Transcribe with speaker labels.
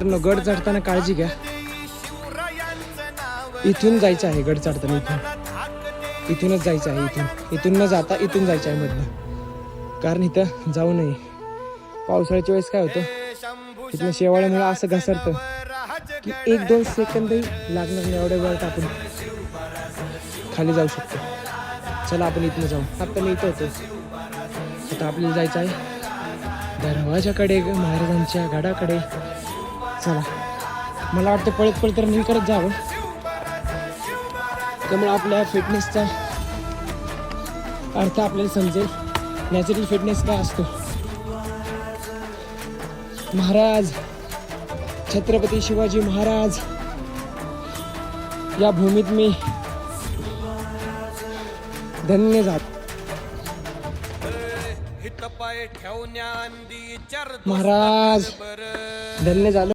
Speaker 1: तर गड चढताना काळजी घ्या. इथून जायचं आहे गड चढताना इथून. इथूनच जायचं आहे इथून. इथून न जाता इथून जायचं आहे मधनं. कारण इथं जाऊ नये. पावसाळ्याच्या वेळेस काय होतं? इथनं शेवाळ्यामुळे असं घसरतं की एक दोन सेकंदही लागणार नाही एवढ्या वेळात आपण खाली जाऊ शकतो. चला आपण इथनं जाऊ. आता मी इथं होतो. आता आपल्याला जायचं आहे दरवाजाकडे महाराजांच्या गडाकडे चला. मला वाटतं पळत पळत रनिंग करत जावं. त्यामुळे आपल्या फिटनेसचा अर्थ आपल्याला समजेल. नॅचरल फिटनेस काय असतो? महाराज छत्रपती शिवाजी महाराज या भूमीत मी धन्य
Speaker 2: चर
Speaker 1: महाराज धन्य झालो.